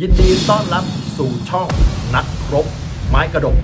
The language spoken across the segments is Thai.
ยินดีต้อนรับสู่ช่องนักครบไม้กระดก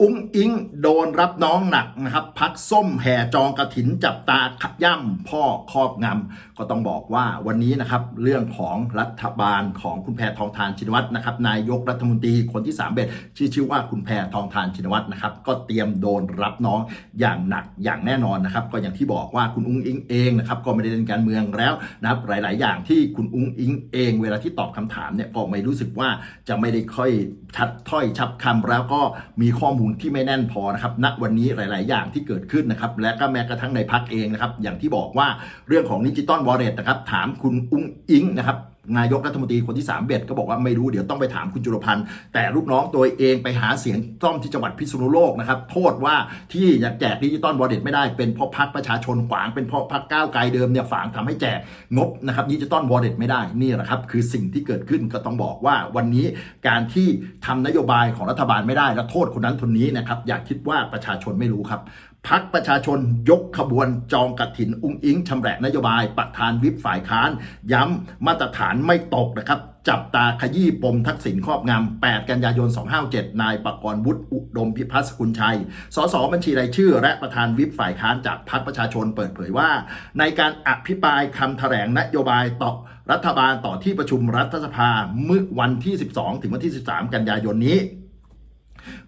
อุ้งอิงโดนรับน้องหนักนะครับ พักส้มแห่จองกระถินจับตาขย่ำพ่อครอบงำ ก็ต้องบอกว่าวันนี้นะครับเรื่องของรัฐบาลของคุณแพทองทานชินวัตรนะครับนายกรัฐมนตรีคนที่3เบ็ดชื่อชื่อว่าคุณแพทองทานชินวัตรนะครับก็เตรียมโดนรับน้องอย่างหนักอย่างแน่นอนนะครับก็อย่างที่บอกว่าคุณอุ้งอิงเองนะครับก็ไม่ได้เล่นการเมืองแล้วนะครับหลาย ๆ อย่างที่คุณอุ้งอิงเอง เวลาที่ตอบคำถามเนี่ยก็ไม่รู้สึกว่าจะไม่ได้ค่อยชัดถ้อยชับคำแล้วก็มีข้อมูลที่ไม่แน่นพอนะครับณวันนี้หลาย ๆ อย่างที่เกิดขึ้นนะครับและก็แม้กระทั่งในพักเองนะครับอย่างที่บอกว่าเรื่องของดิจิตอลวอลเล็ตนะครับ ถามคุณอุ้งอิงนะครับ นายกรัฐมนตรีคนที่3เบ็ดก็บอกว่าไม่รู้เดี๋ยวต้องไปถามคุณจุลพันธ์แต่ลูกน้องตัวเองไปหาเสียงซ่อมที่จังหวัดพิษณุโลกนะครับโทษว่าที่อยากแจกดิจิตอลวอลเล็ตไม่ได้เป็นเพราะพักประชาชนขวางเป็นเพราะพักก้าวไกลเดิมเนี่ยฝางทำให้แจกงบนะครับดิจิตอลวอลเล็ตไม่ได้นี่แหละครับคือสิ่งที่เกิดขึ้นก็ต้องบอกว่าวันนี้การที่ทำนโยบายของรัฐบาลไม่ได้แล้วโทษคนนั้นคนนี้นะครับอย่าคิดว่าประชาชนไม่รู้ครับพักประชาชนยกขบวนจองกระถินอุ้งอิงชำแหละนโยบายประธานวิปฝ่ายค้าน ย้ำมาตรฐานไม่ตกนะครับ จับตาขยี้ปมทักษิณครอบงำ8 กันยายน 257 นายปกรณ์วุฒิอุดมพิพัฒน์สกุลชัย สสบัญชีรายชื่อ และประธานวิปฝ่ายค้านจากพักประชาชนเปิดเผยว่า ในการอภิปรายคำแถลงนโยบายต่อรัฐบาลต่อที่ประชุมรัฐสภาเมื่อวันที่ 12 ถึงวันที่ 13 กันยายนนี้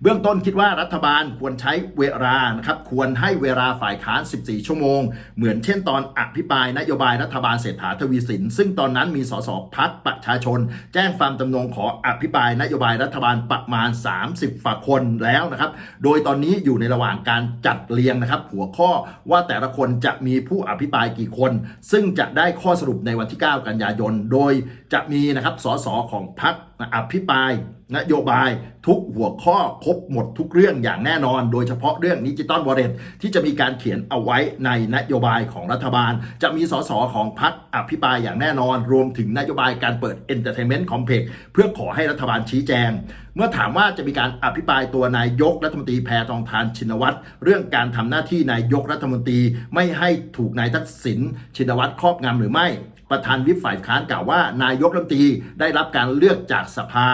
เบื้องต้นคิดว่ารัฐบาลควรใช้เวลานะครับควรให้เวลาฝ่ายค้าน 14 ชั่วโมง เหมือนเช่นตอนอภิปรายนโยบายรัฐบาลเศรษฐาทวีสิน ซึ่งตอนนั้นมีสสพักประชาชน แจ้งความจำนงขออภิปรายนโยบายรัฐบาลประมาณ 30ฝ่าคนแล้วนะครับ โดยตอนนี้อยู่ในระหว่างการจัดเรียงนะครับ หัวข้อว่าแต่ละคนจะมีผู้อภิปรายกี่คน ซึ่งจะได้ข้อสรุปในวันที่ 9 กันยายน โดยจะมีนะครับสสของพักอภิปราย นโยบายทุกหัวข้อครบหมดทุกเรื่องอย่างแน่นอน โดยเฉพาะเรื่องดิจิตอลวอลเล็ตที่จะมีการเขียนเอาไว้ในนโยบายของรัฐบาล จะมีสสของพรรคอภิปรายอย่างแน่นอน รวมถึงนโยบายการเปิด Entertainment Complex เพื่อขอให้รัฐบาลชี้แจง เมื่อถามว่าจะมีการอภิปรายตัวนายกรัฐมนตรีแพทองทานชินวัตรเรื่องการทำหน้าที่นายกรัฐมนตรีไม่ให้ถูกนายทักษิณชินวัตรครอบงำหรือไม่ ประธานวิปฝ่ายค้านกล่าวว่านายกรัฐมนตรีได้รับการเลือกจากสภา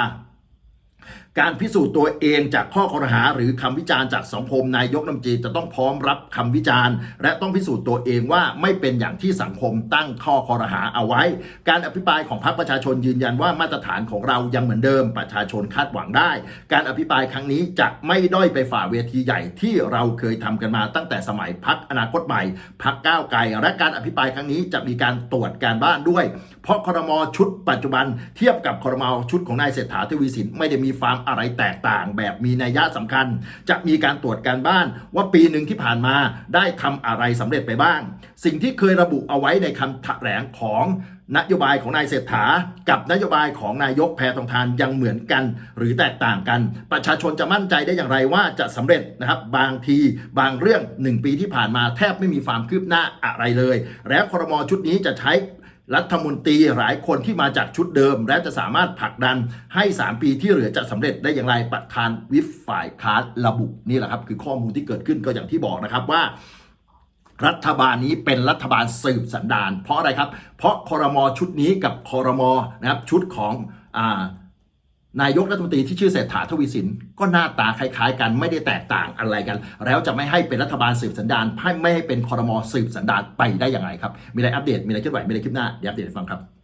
การพิสูจน์ตัวเองจากข้อคอรหาหรือคำวิจารณ์จากสังคมนายกรัฐมนตรีจะต้องพร้อมรับคำวิจารณ์ และต้องพิสูจน์ตัวเองว่าไม่เป็นอย่างที่สังคมตั้งข้อคอรหาเอาไว้ การอภิปรายของพรรคประชาชนยืนยันว่ามาตรฐานของเรายังเหมือนเดิมประชาชนคาดหวังได้ การอภิปรายครั้งนี้จะไม่ด้อยไปฝ่าเวทีใหญ่ที่เราเคยทำกันมาตั้งแต่สมัยพักอนาคตใหม่พักก้าวไกลและการอภิปรายครั้งนี้จะมีการตรวจการบ้านด้วย เพราะครมชุดปัจจุบันเทียบกับครมชุดของนายเศรษฐาทวีสินไม่ได้มีฟามอะไรแตกต่างแบบมีนัยยะสำคัญ จะมีการตรวจการบ้านว่าปีหนึ่งที่ผ่านมาได้ทำอะไรสำเร็จไปบ้าง สิ่งที่เคยระบุเอาไว้ในคำแถลงของนโยบายของนายเศรษฐา กับนโยบายของนายกแพทองทานยังเหมือนกัน หรือแตกต่างกัน ประชาชนจะมั่นใจได้อย่างไรว่าจะสำเร็จนะครับ บางทีบางเรื่องหนึ่งปีที่ผ่านมาแทบไม่มีความคืบหน้าอะไรเลย แล้วครมชุดนี้จะใช้ รัฐมนตรีหลายคนที่มาจากชุดเดิม และจะสามารถผลักดันให้ 3 ปีที่เหลือจะสำเร็จได้อย่างไรประธานวิปฝ่ายค้านระบุนี่แหละครับ คือข้อมูลที่เกิดขึ้นก็อย่างที่บอกนะครับว่ารัฐบาลนี้เป็นรัฐบาลสืบสันดานเพราะอะไรครับ เพราะคอรมอชุดนี้กับคอรมอนะครับชุดของอ่า นายกรัฐมนตรีที่ชื่อเศรษฐาทวีสิน ก็หน้าตาคล้ายๆ กันไม่ได้แตกต่างอะไรกัน แล้วจะไม่ให้เป็นรัฐบาลสืบสันดานไม่ให้เป็นคอรมอสืบสันดานไปได้อย่างไรครับ มีอะไรอัปเดตมีอะไรเคลื่อนไหวมีอะไรคลิปหน้าเดี๋ยวอัปเดตฟังครับ